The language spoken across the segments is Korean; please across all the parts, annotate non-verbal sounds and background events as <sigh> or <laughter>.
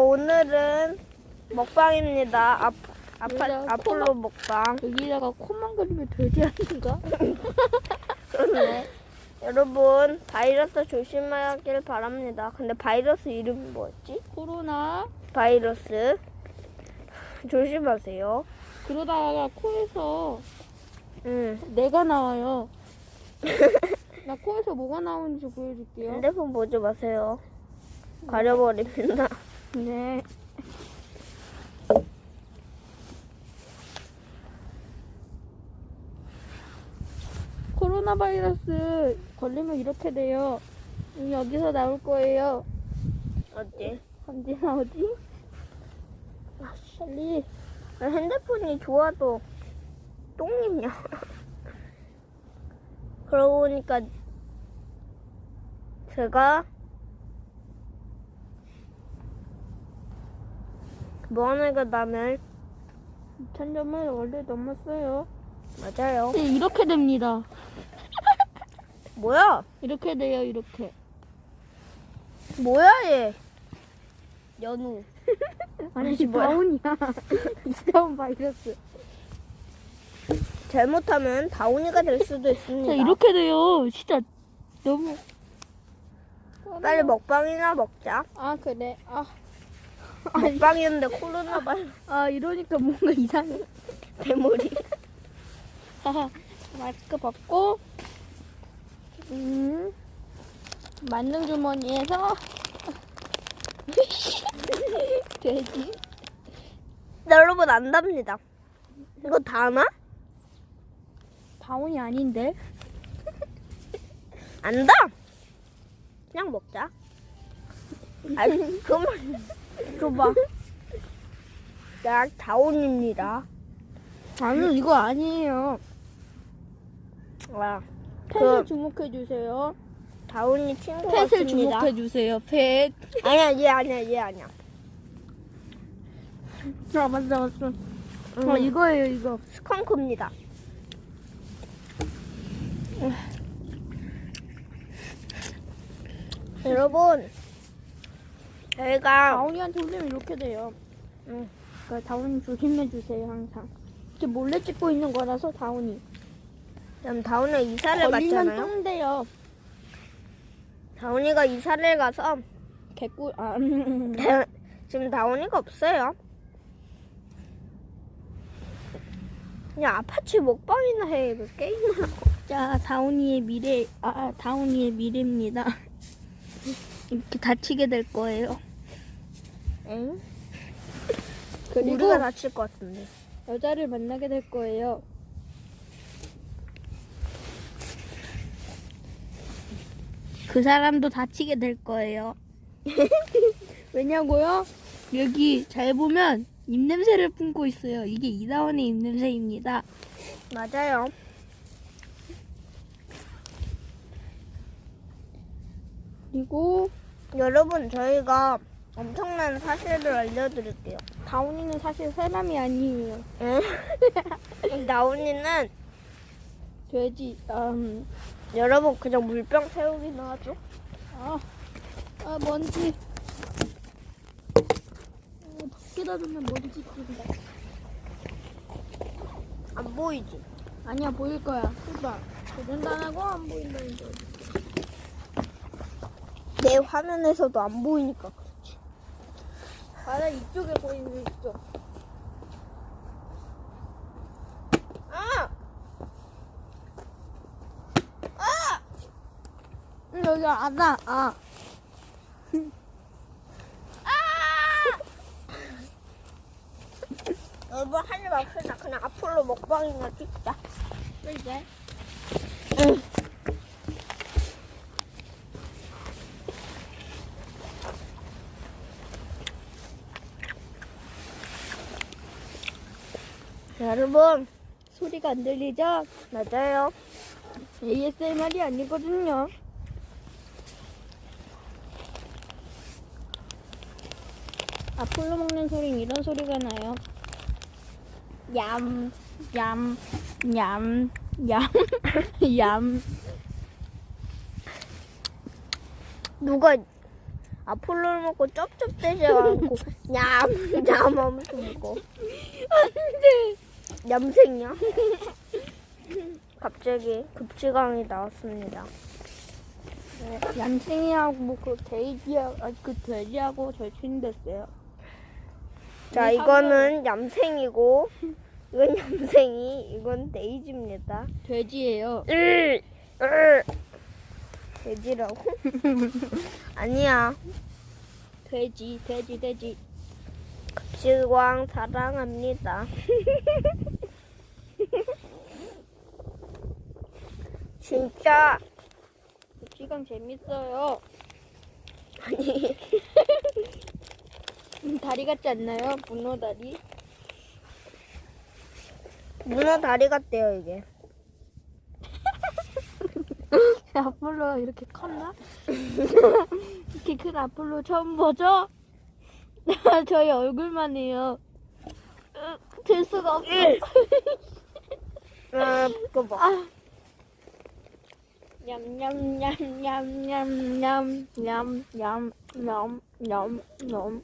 오늘은 먹방입니다. 아, 아파, 여기다가 아폴로 먹방. 여기다가 코만 그리면 돼지 아닌가? 그러네. 여러분 바이러스 조심하길 바랍니다. 근데 바이러스 이름이 뭐였지? 코로나 바이러스 조심하세요. 그러다가 코에서 응. 내가 나와요. <laughs> 나 코에서 뭐가 나오는지 보여줄게요. 핸드폰 보지 마세요. 가려버립니다. 네. 코로나 바이러스 걸리면 이렇게 돼요. 음, 여기서 나올 거예요. 어디? 언제 나오지? 아, 빨리. 핸드폰이 좋아도 똥이냐? <laughs> 그러고 보니까 제가 무한하게 나면 2,000점을 원래 넘었어요. 맞아요. 네, 이렇게 됩니다. 뭐야? 이렇게 돼요, 이렇게. 뭐야 얘? 연우. <laughs> 아니, 이게 뭐야? 다운이야. <laughs> 이다운 바이러스. 잘못하면 다운이가 될 수도 있습니다. 자, 이렇게 돼요. 진짜 너무. 빨리 먹방이나 먹자. 아, 그래. 아, 먹방이었는데 코로나 바이러스 아 이러니까 뭔가 이상해. 대머리. <laughs> 하하. 마스크 벗고, 음, 만능 주머니에서 <laughs> 돼지. 여러분 안답니다. 이거 다나? 다운이 아닌데? <laughs> 안다. 그냥 먹자. 아니 그만 줘봐. 야 다운입니다. 아니 이거 아니에요. 와, 펫을 그 주목해 주세요. 다운이 친구 펫을 같습니다. 주목해 주세요. 펫. 아니야 얘 아니야 얘 아니야. 아 맞다 맞다. 음, 어 이거예요 이거. 스컹크입니다. 여러분 저희가 다운이한테 올리면 이렇게 돼요. 응. 그러니까 다운이 조심해 주세요 항상. 이제 몰래 찍고 있는 거라서 다운이. 지금 다운이 이사를 걸리면 갔잖아요. 똥 돼요. 다운이가 이사를 가서 개꿀 아 지금 다운이가 없어요. 그냥 아파치 먹방이나 해. 그 게임을 하고. 자 다운이의 미래 아 다운이의 미래입니다. 이렇게 다치게 될 거예요. 엥? 그리고 우리가 다칠 것 같은데. 여자를 만나게 될 거예요. 그 사람도 다치게 될 거예요. <laughs> 왜냐고요? 여기 잘 보면 입냄새를 품고 있어요. 이게 이다원의 입냄새입니다. 맞아요. 그리고 여러분 저희가 엄청난 사실을 알려드릴게요. 다운이는 사실 사람이 아니에요. 응? <laughs> 다운이는 돼지. 음, 여러분 그냥 물병 태우기나 하죠. 아, 아 먼지. 어, 밖에다 두면 먼지 낀다. 안 보이지? 아니야 보일 거야. 봐봐. 조준도 안 하고 안 보인다는 줄. 내 화면에서도 안 보이니까. 맞아 이쪽에 보이는 이쪽. 아! 응, 여기 안아. 아. <laughs> 여러분 하지 맙시다. 그냥 앞으로 먹방이나 찍자. 이제 응. 여러분 소리가 안 들리죠? 맞아요. ASMR이 아니거든요. 앞으로 먹는 소리는 이런 소리가 나요. 얌, 얌, 얌, 얌, <laughs> 얌. 누가 아폴로를 먹고 쩝쩝대지 않고 <laughs> 냠 냠하면서 먹어. 안 돼. 얌생이야? <laughs> 갑자기 급지강이 나왔습니다. 네, 얌생이하고 그 돼지하고 아니, 그 돼지하고 절친됐어요. 자, 이 이거는 얌생이고, 이건 얌생이, 이건 데이지입니다. 돼지예요. 으, 으. 돼지라고? <laughs> 아니야. 돼지, 돼지, 돼지. 급지광 사랑합니다. <laughs> 진짜 시간 재밌어요. 아니 음, 다리 같지 않나요? 문어 다리. 문어 다리 같대요 이게. <laughs> 아폴로 이렇게 컸나? <laughs> 이렇게 큰 아폴로 처음 보죠? 저희 얼굴만 해요. 으, 들 수가 없어. 아 그거 봐. 아. 냠냠냠냠냠냠냠냠냠냠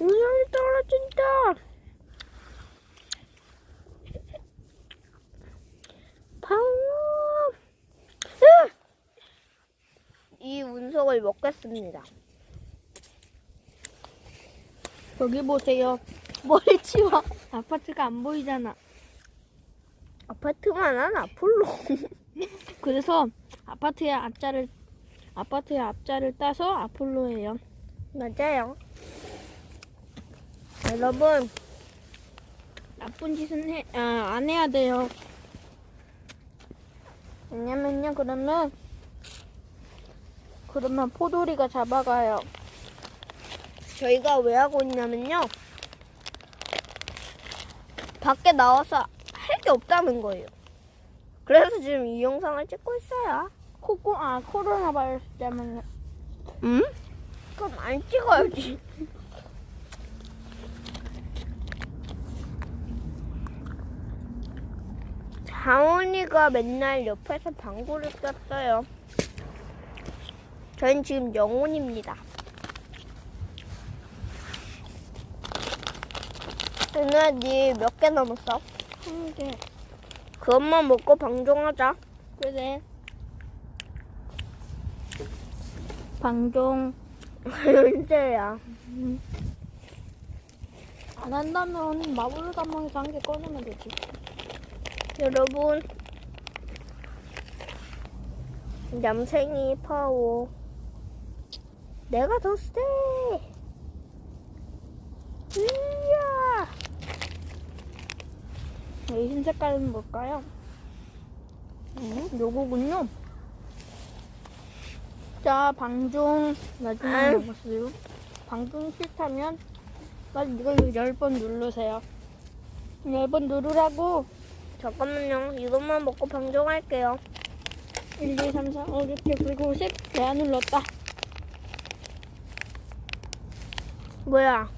우연히 떨어진다. 방금 이 운석을 먹겠습니다. 여기 보세요. <laughs> 머리 치워. 아파트가 안 보이잖아. 아파트만 한 아폴로. <laughs> 그래서 아파트의 앞자를 아파트의 앞자를 따서 아폴로예요. 맞아요. 여러분 나쁜 짓은 해, 아, 안 해야 돼요. 왜냐면요, 그러면, 그러면 포도리가 잡아가요. 저희가 왜 하고 있냐면요. 밖에 나와서 할 게 없다는 거예요. 그래서 지금 이 영상을 찍고 있어요. 코코, 아, 코로나 바이러스 때문에. 응? 그럼 안 찍어야지. 장원이가 맨날 옆에서 방구를 꼈어요. 저는 지금 영혼입니다. 은우야, 니몇 개 남았어? 한 개. 그것만 먹고 방종하자. 그래. 방종. <laughs> 언제야? 안 한다면 마블 가방에서 한 개 꺼내면 되지. 여러분 얌생이 파워 내가 더 세. 이야 이흰 색깔은 뭘까요? 음, 요거군요. 자, 방종 나중에 아유. 먹었어요. 방종 싫다면 빨리 이걸 10번 누르세요. 10번 누르라고 잠깐만요 이것만 먹고 방종할게요 1, 2, 3, 4, 5, 6, 7, 8, 9, 10 내가 눌렀다. 뭐야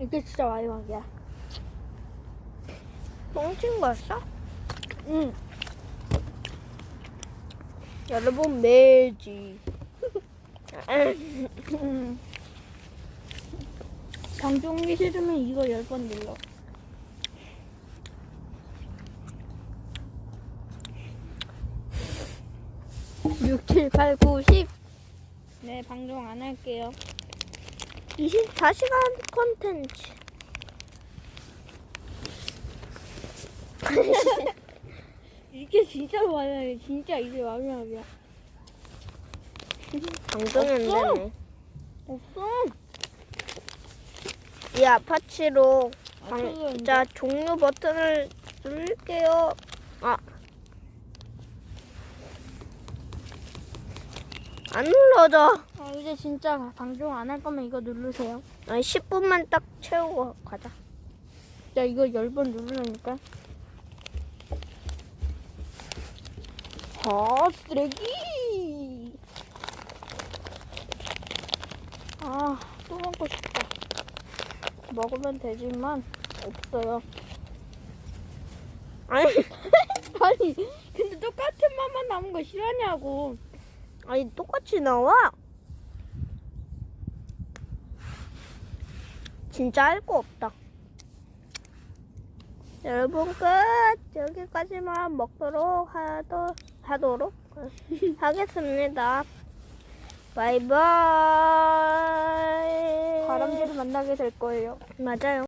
이게 진짜 마지막이야. 뻥친 거였어? 응. 여러분 매지 음. 방종이 싫으면 이거 10번 눌러. 육, 칠, 팔, 구, 십. 네, 방종 안 할게요. 24시간 콘텐츠 <laughs> 이게 진짜 많아요. 진짜 이게 마지막이야. 방종이 안 없어. 되네 없어. 이 아파치로 방, 아파트가 자 종료 버튼을 누를게요 아. 안 눌러져. 아, 이제 진짜 방종 안할 거면 이거 누르세요. 아니 10분만 딱 채우고 가자. 자, 이거 10번 누르라니까. 아, 쓰레기. 아, 또 먹고 싶다. 먹으면 되지만, 없어요. 아니, <laughs> 아니, 근데 똑같은 맛만 남은 거 싫어하냐고. 아니, 똑같이 나와? 진짜 할 거 없다. 여러분 끝! 여기까지만 먹도록 하도록 하도록 하겠습니다. 바이바이. 다람쥐를 만나게 될 거예요. 맞아요.